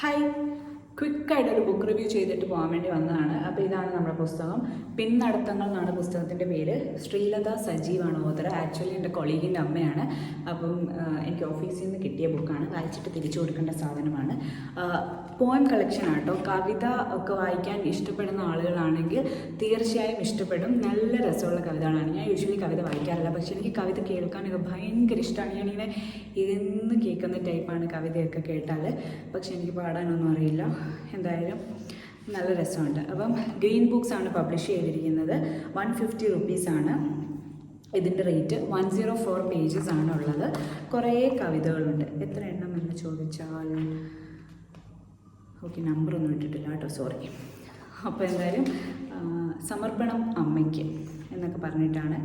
Hi, ക്വിക്കായിട്ടൊരു book review ചെയ്തിട്ട് പോകാൻ വേണ്ടി വന്നതാണ്. അപ്പോൾ ഇതാണ് നമ്മുടെ പുസ്തകം. പിന്നടത്തങ്ങൾ എന്നാണ് പുസ്തകത്തിന്റെ പേര്. ശ്രീലത സജീവാണ് ഓതർ ആക്ച്വലി എന്റെ കൊളീഗിന്റെ അമ്മയാണ്. അപ്പം എനിക്ക് ഓഫീസിൽ നിന്ന് കിട്ടിയ ബുക്കാണ് വായിച്ചിട്ട് തിരിച്ചു കൊടുക്കേണ്ട സാധനമാണ്. പോയം കളക്ഷൻ ആട്ടോ കവിത ഒക്കെ വായിക്കാൻ ഇഷ്ടപ്പെടുന്ന ആളുകളാണെങ്കിൽ തീർച്ചയായും ഇഷ്ടപ്പെടും. നല്ല രസമുള്ള കവിതകളാണ്. ഞാൻ യൂഷ്വലി കവിത വായിക്കാറില്ല. പക്ഷേ എനിക്ക് കവിത കേൾക്കാനൊക്കെ ഭയങ്കര ഇഷ്ടമാണ് ഞാനിങ്ങനെ ഇരുന്ന് കേൾക്കുന്ന ടൈപ്പാണ് കവിതയൊക്കെ കേട്ടാൽ പക്ഷെ എനിക്ക് പാടാനൊന്നും അറിയില്ല. എന്തായാലും നല്ല രസമുണ്ട്. അപ്പം ഗ്രീൻ ബുക്സ് ആണ് പബ്ലിഷ് ചെയ്തിരിക്കുന്നത്. വൺ ഫിഫ്റ്റി റുപ്പീസാണ് ഇതിന്റെ rate one zero four pages ആണ് ഉള്ളത്. കുറേ കവിതകളുണ്ട്. എത്ര എണ്ണം എന്ന് ചോദിച്ചാൽ ഓക്കെ നമ്പറൊന്നും ഇട്ടിട്ടില്ല കേട്ടോ സോറി അപ്പോൾ എന്തായാലും സമർപ്പണം അമ്മയ്ക്ക് എന്നൊക്കെ പറഞ്ഞിട്ടാണ്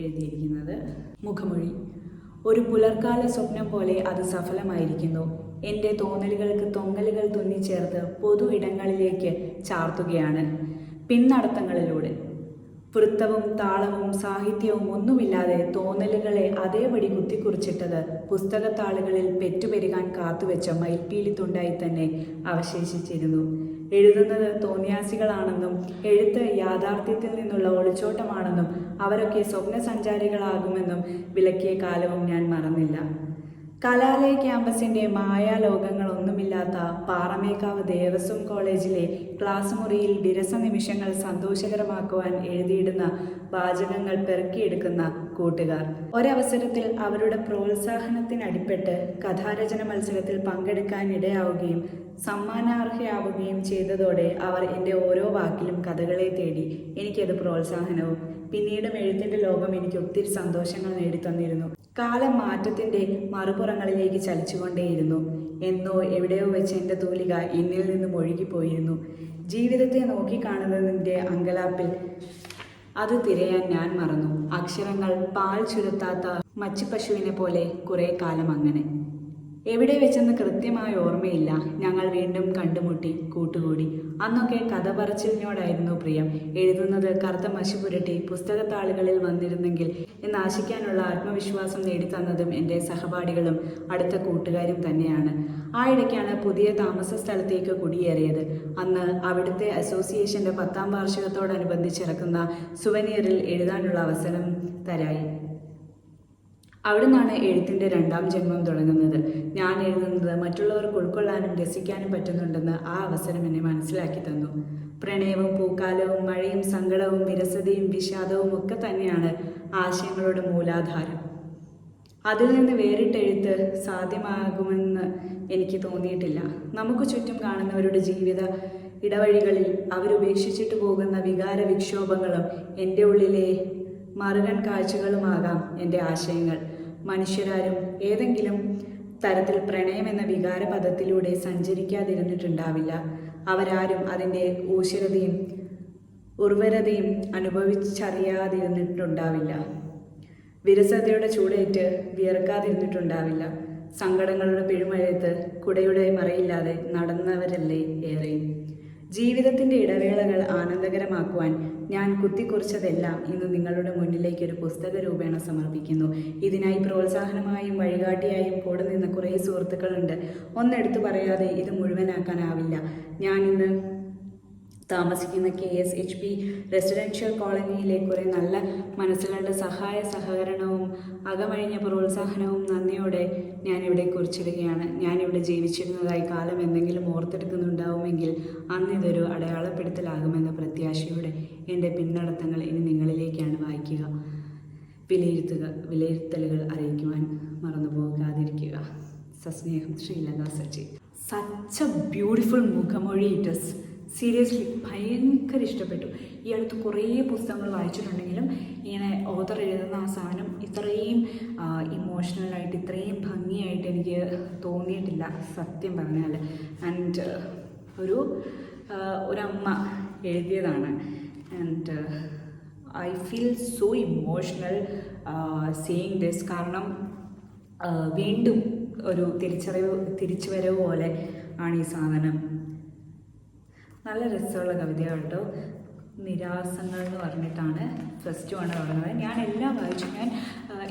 എഴുതിയിരിക്കുന്നത്. മുഖമൊഴി. ഒരു പുലർക്കാല സ്വപ്നം പോലെ അത് സഫലമായിരിക്കുന്നു. എന്റെ തോന്നലുകൾക്ക് തൊങ്ങലുകൾ തുന്നിച്ചേർത്ത് പൊതു ഇടങ്ങളിലേക്ക് ചാർത്തുകയാണ്. പിന്നടത്തങ്ങളിലൂടെ വൃത്തവും താളവും സാഹിത്യവും ഒന്നുമില്ലാതെ തോന്നലുകളെ അതേപടി കുത്തിക്കുറിച്ചിട്ടത് പുസ്തകത്താളുകളിൽ പെറ്റുപെരുകാൻ കാത്തുവെച്ച മയിൽപ്പീലിത്തുണ്ടായി തന്നെ അവശേഷിച്ചിരുന്നു. എഴുതുന്നത് തോന്നിയാസികളാണെന്നും എഴുത്ത് യാഥാർത്ഥ്യത്തിൽ നിന്നുള്ള ഒളിച്ചോട്ടമാണെന്നും അവരൊക്കെ സ്വപ്നസഞ്ചാരികളാകുമെന്നും വിലക്കിയ കാലവും ഞാൻ മറന്നില്ല. കലാലയ ക്യാമ്പസിന്റെ മായാലോകങ്ങളൊന്നുമില്ലാത്ത പാറമേക്കാവ് ദേവസ്വം കോളേജിലെ ക്ലാസ് മുറിയിൽ വിരസ നിമിഷങ്ങൾ സന്തോഷകരമാക്കുവാൻ എഴുതിയിടുന്ന വാചകങ്ങൾ പെറുക്കിയെടുക്കുന്ന കൂട്ടുകാർ. ഒരവസരത്തിൽ അവരുടെ പ്രോത്സാഹനത്തിനടിപ്പെട്ട് കഥാരചന മത്സരത്തിൽ പങ്കെടുക്കാൻ ഇടയാവുകയും സമ്മാനാർഹയാവുകയും ചെയ്തതോടെ അവർ എന്റെ ഓരോ വാക്കിലും കഥകളെ തേടി എനിക്കത് പ്രോത്സാഹനവും. പിന്നീടും എഴുത്തിന്റെ ലോകം എനിക്ക് ഒത്തിരി സന്തോഷങ്ങൾ നേടിത്തന്നിരുന്നു. കാലം മാറ്റത്തിന്റെ മറുപുറങ്ങളിലേക്ക് ചലിച്ചുകൊണ്ടേയിരുന്നു. എന്നോ എവിടെയോ വെച്ച് എന്റെ തൂലിക ഇന്നിൽ നിന്നും ഒഴുകിപ്പോയിരുന്നു. ജീവിതത്തെ നോക്കിക്കാണുന്നതിന്റെ അങ്കലാപ്പിൽ അത് തിരയാൻ ഞാൻ മറന്നു. അക്ഷരങ്ങൾ പാൽ ചുരുത്താത്ത മച്ചുപശുവിനെ പോലെ കുറേ കാലം അങ്ങനെ. എവിടെ വെച്ചെന്ന് കൃത്യമായ ഓർമ്മയില്ല. ഞങ്ങൾ വീണ്ടും കണ്ടുമുട്ടി കൂട്ടുകൂടി. അന്നൊക്കെ കഥ പറച്ചിലിനോടായിരുന്നു പ്രിയം. എഴുതുന്നത് കറുത്ത മശി പുരട്ടി പുസ്തകത്താളുകളിൽ വന്നിരുന്നെങ്കിൽ എന്ന് ആശിക്കാനുള്ള ആത്മവിശ്വാസം നേടിത്തന്നതും എന്റെ സഹപാഠികളും അടുത്ത കൂട്ടുകാരും തന്നെയാണ്. ആ ഇടയ്ക്കാണ് പുതിയ താമസ സ്ഥലത്തേക്ക് കുടിയേറിയത്. അന്ന് അവിടുത്തെ അസോസിയേഷന്റെ പത്താം വാർഷികത്തോടനുബന്ധിച്ചിറക്കുന്ന സുവനീറിൽ എഴുതാനുള്ള അവസരം തരായി. അവിടെ നിന്നാണ് എഴുത്തിന്റെ രണ്ടാം ജന്മം തുടങ്ങുന്നത്. ഞാൻ എഴുതുന്നത് മറ്റുള്ളവർക്ക് ഉൾക്കൊള്ളാനും രസിക്കാനും പറ്റുന്നുണ്ടെന്ന് ആ അവസരം എന്നെ മനസ്സിലാക്കി തന്നു. പ്രണയവും പൂക്കാലവും മഴയും സങ്കടവും വിരസതയും വിഷാദവും ഒക്കെ തന്നെയാണ് ആശയങ്ങളുടെ മൂലാധാരം. അതിൽ നിന്ന് വേറിട്ട് വേറിട്ടെഴുത്ത് സാധ്യമാകുമെന്ന് എനിക്ക് തോന്നിയിട്ടില്ല. നമുക്ക് ചുറ്റും കാണുന്നവരുടെ ജീവിത ഇടവഴികളിൽ അവരുപേക്ഷിച്ചിട്ട് പോകുന്ന വികാര വിക്ഷോഭങ്ങളും എന്റെ ഉള്ളിലെ മറുകൺ കാഴ്ചകളുമാകാം എന്റെ ആശയങ്ങൾ. മനുഷ്യരാരും ഏതെങ്കിലും തരത്തിൽ പ്രണയം എന്ന വികാര പദത്തിലൂടെ സഞ്ചരിക്കാതിരുന്നിട്ടുണ്ടാവില്ല. അവരാരും അതിന്റെ ഊശ്വരതയും ഉർവരതയും അനുഭവിച്ചറിയാതിരുന്നിട്ടുണ്ടാവില്ല. വിരസതയുടെ ചൂടേറ്റ് വിയർക്കാതിരുന്നിട്ടുണ്ടാവില്ല. സങ്കടങ്ങളുടെ പിഴുമഴയത്ത് കുടയുടെ മറയില്ലാതെ നടന്നവരല്ലേ ഏറെയും ജീവിതത്തിന്റെ ഇടവേളകൾ ആനന്ദകരമാക്കുവാൻ ഞാൻ കുത്തിക്കുറിച്ചതെല്ലാം ഇന്ന് നിങ്ങളുടെ മുന്നിലേക്ക് ഒരു പുസ്തക രൂപേണ സമർപ്പിക്കുന്നു. ഇതിനായി പ്രോത്സാഹനമായും വഴികാട്ടിയായും കൂടെ നിന്ന് കുറേ സുഹൃത്തുക്കളുണ്ട്. ഒന്നെടുത്തു പറയാതെ ഇത് മുഴുവനാക്കാനാവില്ല. ഞാനിന്ന് താമസിക്കുന്ന K S H P residential കോളനിയിലെ കുറേ നല്ല മനസ്സുകളുടെ സഹായ സഹകരണവും അകമഴിഞ്ഞ പ്രോത്സാഹനവും നന്ദിയോടെ ഞാനിവിടെ കുറിച്ചിടുകയാണ്. ഞാനിവിടെ ജീവിച്ചിരുന്നതായി കാലം എന്തെങ്കിലും ഓർത്തെടുക്കുന്നുണ്ടാവുമെങ്കിൽ അന്ന് ഇതൊരു അടയാളപ്പെടുത്തലാകുമെന്ന പ്രത്യാശയോടെ എന്റെ പിന്നടത്തങ്ങൾ ഇനി നിങ്ങളിലേക്കാണ് വായിക്കുക. വിലയിരുത്തുക വിലയിരുത്തലുകൾ അറിയിക്കുവാൻ മറന്നു പോകാതിരിക്കുക സസ്നേഹം Sreelatha Sachi such a beautiful Mukhamozhi it's seriously ഭയങ്കര ഇഷ്ടപ്പെട്ടു. ഈ അടുത്ത് കുറേ പുസ്തകങ്ങൾ വായിച്ചിട്ടുണ്ടെങ്കിലും ഇങ്ങനെ ഓതർ എഴുതുന്ന ആ സാധനം ഇത്രയും ഇമോഷണലായിട്ട് ഇത്രയും ഭംഗിയായിട്ട് എനിക്ക് തോന്നിയിട്ടില്ല സത്യം പറഞ്ഞാൽ ആൻഡ് ഒരു ഒരമ്മ എഴുതിയതാണ്. And I feel so emotional seeing this കാരണം വീണ്ടും ഒരു തിരിച്ചറിവ് തിരിച്ചുവരവ് പോലെ ആണ് ഈ സാധനം. നല്ല രസമുള്ള കവിതയാണ് കേട്ടോ. നിരാസങ്ങൾ എന്ന് പറഞ്ഞിട്ടാണ് ഫസ്റ്റ് ആണ് തുടങ്ങുന്നത്. ഞാൻ എല്ലാം വായിച്ചു. ഞാൻ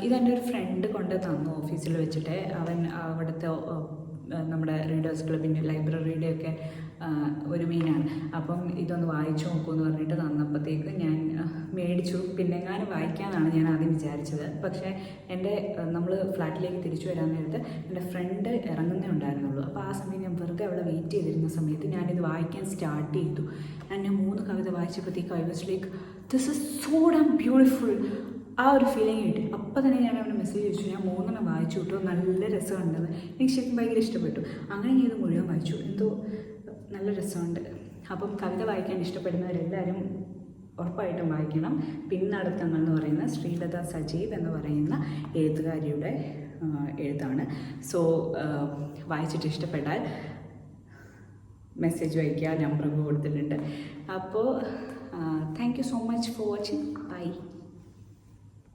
ഇതെന്റെ ഒരു ഫ്രണ്ട് കൊണ്ട് തന്നു ഓഫീസിൽ വെച്ചിട്ട്. അവൻ അവിടുത്തെ നമ്മുടെ റീഡേഴ്സ് ക്ലബിന്റെ ലൈബ്രറിയുടെ ഒക്കെ ഒരു മീനാണ്. അപ്പം ഇതൊന്ന് വായിച്ചു നോക്കുമെന്ന് പറഞ്ഞിട്ട് തന്നപ്പോഴത്തേക്ക് ഞാൻ മേടിച്ചു. പിന്നെ ഞാൻ വായിക്കാനാണ് ഞാൻ ആദ്യം വിചാരിച്ചത്. പക്ഷേ എന്റെ നമ്മൾ ഫ്ലാറ്റിലേക്ക് തിരിച്ചു വരാൻ നേരത്ത് എന്റെ ഫ്രണ്ട് ഇറങ്ങുന്നേ ഉണ്ടായിരുന്നുള്ളൂ. അപ്പോൾ ആ സമയം ഞാൻ വെറുതെ അവിടെ വെയിറ്റ് ചെയ്തിരുന്ന സമയത്ത് ഞാനിത് വായിക്കാൻ സ്റ്റാർട്ട് ചെയ്തു. ഞാൻ മൂന്ന് കവിത വായിച്ചപ്പോഴത്തേക്ക് I was like this is so damn beautiful ആ ഒരു ഫീലിംഗ് കിട്ടി. അപ്പോൾ തന്നെ ഞാൻ അവന് മെസ്സേജ് അയച്ചു. ഞാൻ മൂന്നെണ്ണം വായിച്ചു കിട്ടും. നല്ല രസമുണ്ടെന്ന് എനിക്ക് ശരിക്കും ഭയങ്കര ഇഷ്ടപ്പെട്ടു. അങ്ങനെ ഞാൻ ഇത് മുഴുവൻ വായിച്ചു. എന്തോ നല്ല രസമുണ്ട്. അപ്പം കവിത വായിക്കാൻ ഇഷ്ടപ്പെടുന്നവരെല്ലാവരും ഉറപ്പായിട്ടും വായിക്കണം. പിന്നടത്തങ്ങൾ എന്ന് പറയുന്ന ശ്രീലത സജീവ് എന്ന് പറയുന്ന എഴുത്തുകാരിയുടെ എഴുത്താണ്. സോ വായിച്ചിട്ട് ഇഷ്ടപ്പെട്ടാൽ മെസ്സേജ് അയയ്ക്കുക നമ്പറൊക്കെ കൊടുത്തിട്ടുണ്ട്. അപ്പോൾ thank you so much for watching bye